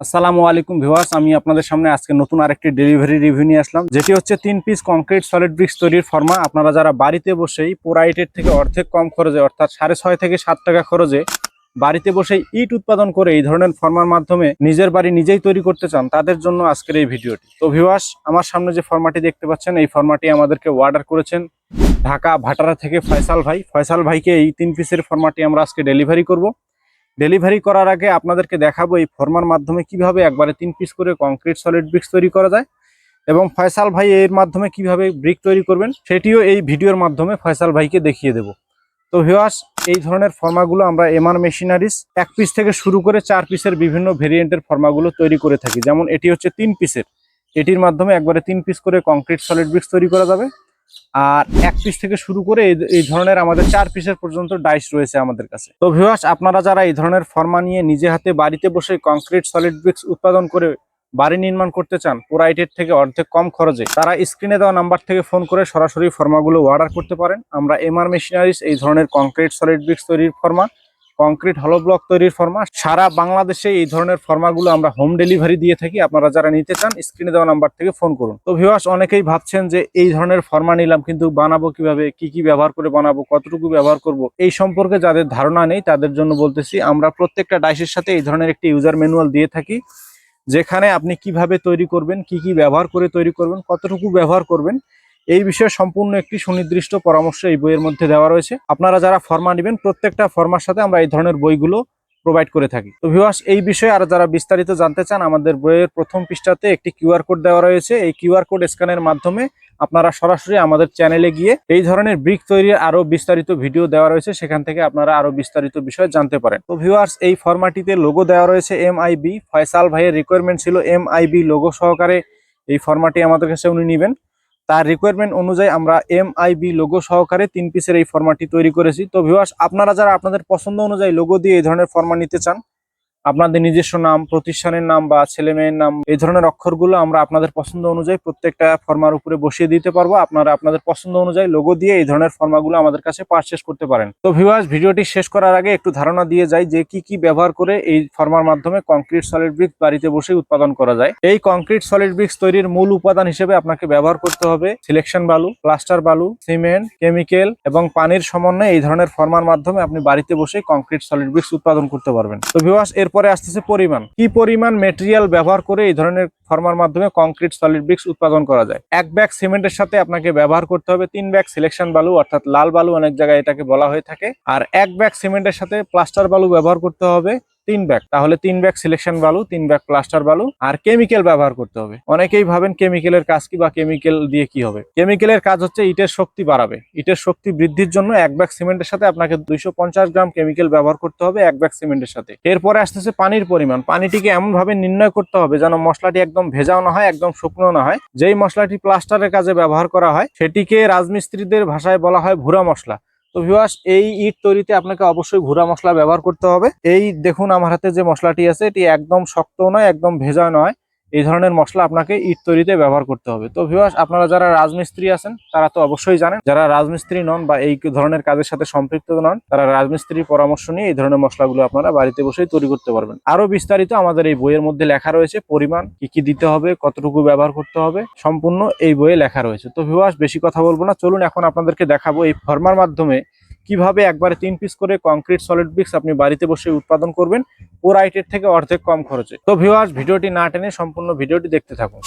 আসসালামু আলাইকুম ভিউয়ার্স, আমি আপনাদের সামনে আজকে নতুন আরেকটি ডেলিভারি রিভিউ নিয়ে আসলাম, যেটি হচ্ছে তিন পিস কংক্রিট সলিড ব্রিক্স তৈরির ফর্মা আপনারা যারা বাড়িতে বসেই পোরাইটের থেকে অর্ধেক কম খরচে, অর্থাৎ সাড়ে ছয় থেকে সাত টাকা খরচে বাড়িতে বসে ইট উৎপাদন করে এই ধরনের ফর্মার মাধ্যমে নিজের বাড়ি নিজেই তৈরি করতে চান, তাদের জন্য আজকের এই ভিডিওটি তো ভিউয়ার্স, আমার সামনে যে ফর্মাটি দেখতে পাচ্ছেন, এই ফর্মাটি আমাদেরকে অর্ডার করেছেন ঢাকা ভাটারা থেকে ফয়সাল ভাই। ফয়সাল ভাইকে এই তিন পিসের ফর্মাটি আমরা আজকে ডেলিভারি করব। ডেলিভারি করার আগে আপনাদেরকে দেখাবো এই ফর্মার মাধ্যমে কীভাবে একবারে তিন পিস করে কংক্রিট সলিড ব্রিক্স তৈরি করা যায় এবং ফয়সাল ভাই এর মাধ্যমে কীভাবে ব্রিক তৈরি করবেন সেটিও এই ভিডিওর মাধ্যমে ফয়সাল ভাইকে দেখিয়ে দেব। তো ভিওয়াস এই ধরনের ফর্মাগুলো আমরা এমআর মেশিনারিস এক পিস থেকে শুরু করে চার পিসের বিভিন্ন ভেরিয়েন্টের ফর্মাগুলো তৈরি করে থাকি। যেমন এটি হচ্ছে তিন পিসের এটির মাধ্যমে একবারে তিন পিস করে কংক্রিট সলিড ব্রিক্স তৈরি করা যাবে। আর এক পিস থেকে শুরু করে এই- ধরনের আমাদের চার পিসের পর্যন্ত ডাইস রয়েছে আমাদের কাছে। তো ভিউয়ার্স আপনারা যারা এই ধরনের ফর্মা নিয়ে নিজে হাতে বাড়িতে বসে কংক্রিট সলিড ব্রিক্স উৎপাদন করে বাড়ি নির্মাণ করতে চান পোরাইটের থেকে অর্ধেক কম খরচে, তারা স্ক্রিনে দেওয়া নাম্বার থেকে ফোন করে সরাসরি ফর্মাগুলো অর্ডার করতে পারেন। আমরা এমআর মেশিনারিজ এই ধরনের কংক্রিট সলিড ব্রিক্স তৈরির ফর্মা কংক্রিট হলো ব্লক তৈরির ফর্মা সারা বাংলাদেশে এই ধরনের ফর্মাগুলো আমরা হোম ডেলিভারি দিয়ে থাকি। আপনারা যারা নিতে চান স্ক্রিনে দেওয়া নাম্বার থেকে ফোন করুন। তো ভিউয়ার্স অনেকেই ভাবছেন যে এই ধরনের ফর্মা নিলাম, কিন্তু বানাবো কীভাবে, কি কি ব্যবহার করে বানাবো, কতটুকু ব্যবহার করব, এই সম্পর্কে যাদের ধারণা নেই, তাদের জন্য বলতেছি, আমরা প্রত্যেকটা ডাইসের সাথে এই ধরনের একটি ইউজার ম্যানুয়াল দিয়ে থাকি, যেখানে আপনি কীভাবে তৈরি করবেন, কি কি ব্যবহার করে তৈরি করবেন, কতটুকু ব্যবহার করবেন এই বিষয়ে সম্পূর্ণ একটি সুনির্দিষ্ট পরামর্শ এই বইয়ের মধ্যে দেওয়া রয়েছে। আপনারা যারা ফর্মা নেবেন, প্রত্যেকটা ফর্মার সাথে আমরা এই ধরনের বইগুলো প্রোভাইড করে থাকি। তো ভিউয়ার্স এই বিষয়ে আর যারা বিস্তারিত জানতে চান, আমাদের বইয়ের প্রথম পৃষ্ঠাতে একটি কিউআর কোড দেওয়া রয়েছে। এই কিউআর কোড স্ক্যানের মাধ্যমে আপনারা সরাসরি আমাদের চ্যানেলে গিয়ে এই ধরনের ব্রিক তৈরির আরও বিস্তারিত ভিডিও দেওয়া রয়েছে। সেখান থেকে আপনারা আরও বিস্তারিত বিষয় জানতে পারেন। তো ভিউয়ার্স এই ফর্মাটিতে লোগো দেওয়া রয়েছে এম আইবি ফয়সাল ভাইয়ের রিকোয়ারমেন্ট ছিল এম আইবি লোগো সহকারে এই ফর্মাটি আমাদের কাছে উনি নেবেন। তার রিকোয়ারমেন্ট অনুযায়ী আমরা এম আইবি লোগো সহকারে তিন পিসের এই ফর্মাটি তৈরি করেছি। তো ভিউয়ার্স আপনারা যারা আপনাদের পছন্দ অনুযায়ী লোগো দিয়ে এই ধরনের ফর্মা নিতে চান আপনাদের নিজস্ব নাম, প্রতিষ্ঠানের নাম বা ছেলে মেয়ের নাম, এই ধরনের অক্ষরগুলো আমরা আপনাদের পছন্দ অনুযায়ী প্রত্যেকটা ফর্মার উপরে বসিয়ে দিতে পারব। আপনারা আপনাদের পছন্দ অনুযায়ী লোগো দিয়ে এই ধরনের ফর্মাগুলো আমাদের কাছে পারচেস করতে পারেন। তো ভিউয়ার্স ভিডিওটি শেষ করার আগে একটু ধারণা দিয়ে যাই যে কি কি ব্যবহার করে এই ফর্মার মাধ্যমে কংক্রিট সলিড ব্রিক্স বাড়িতে বসে উৎপাদন করা যায়। এই কংক্রিট সলিড ব্রিক্স তৈরির মূল উপাদান হিসেবে আপনাকে ব্যবহার করতে হবে সিলেকশন বালু প্লাস্টার বালু সিমেন্ট কেমিক্যাল এবং পানির সমন্বয়ে এই ধরনের ফর্মার মাধ্যমে আপনি বাড়িতে বসে কংক্রিট সলিড ব্রিক্স উৎপাদন করতে পারবেন। তো ভিউয়ার্স এরপরে আসতেছে পরিমাণ। কি পরিমাণ মেটেরিয়াল ব্যবহার করে এই ধরনের ফর্মার মাধ্যমে কংক্রিট সলিড ব্রিক্স উৎপাদন করা যায়? এক ব্যাগ সিমেন্টের সাথে আপনাকে ব্যবহার করতে হবে তিন ব্যাগ সিলেকশন বালু, অর্থাৎ লাল বালু, অনেক জায়গায় এটাকে বলা হয়ে থাকে। আর এক ব্যাগ সিমেন্টের সাথে প্লাস্টার বালু ব্যবহার করতে হবে। তিন ব্যাগ তাহলে তিন ব্যাগ সিলেকশন বালু, তিন ব্যাগ প্লাস্টার বালু। আর কেমিক্যাল ব্যবহার করতে হবে। অনেকেই ভাবেন কেমিক্যালের কাজ কি বা কেমিক্যাল দিয়ে কি হবে। কেমিক্যালের কাজ হচ্ছে ইটের শক্তি বাড়াবে। ইটের শক্তি বৃদ্ধির জন্য এক ব্যাগ সিমেন্টের সাথে আপনাকে দুইশো পঞ্চাশ গ্রাম কেমিক্যাল ব্যবহার করতে হবে এক ব্যাগ সিমেন্টের সাথে। এরপরে আসতেছে পানির পরিমাণ। পানিটিকে এমন ভাবে নির্ণয় করতে হবে যেন মশলাটি একদম ভেজাও না হয়, একদম শুকনো না হয়। যেই মশলাটি প্লাস্টারের কাজে ব্যবহার করা হয়, সেটিকে রাজমিস্ত্রিদের ভাষায় বলা হয় ভুরা মশলা। তো ভিউয়ার্স এই ইট তৈরিতে আপনাকে অবশ্যই ঘুরা মশলা ব্যবহার করতে হবে। এই দেখুন আমার হাতে যে মশলাটি আছে, এটি একদম শক্ত নয়, একদম ভেজা নয়। এই ধরনের মশলা আপনাকে ইট তৈরিতে ব্যবহার করতে হবে। তো ভিউয়ার্স আপনারা যারা রাজমিস্ত্রি আছেন, তারা তো অবশ্যই জানেন, যারা রাজমিস্ত্রি নন বা এই ধরনের কাজের সাথে সম্পৃক্ত নন, তারা রাজমিস্ত্রির পরামর্শ নিয়ে এই ধরনের মশলাগুলো আপনারা বাড়িতে বসেই তৈরি করতে পারবেন। আরও বিস্তারিত আমাদের এই বইয়ের মধ্যে লেখা রয়েছে, পরিমাণ, কি কি দিতে হবে, কতটুকু ব্যবহার করতে হবে, সম্পূর্ণ এই বইয়ে লেখা রয়েছে। তো ভিউয়ার্স বেশি কথা বলব না, চলুন এখন আপনাদেরকে দেখাবো এই ফর্মার মাধ্যমে কীভাবে একবারে তিন পিস করে কংক্রিট সলিড ব্রিক্স আপনি বাড়িতে বসে উৎপাদন করবেন পোরাইটের থেকে অর্ধেক কম খরচে। তো ভিওয়ার্স ভিডিওটি না টেনে সম্পূর্ণ ভিডিওটি দেখতে থাকুন।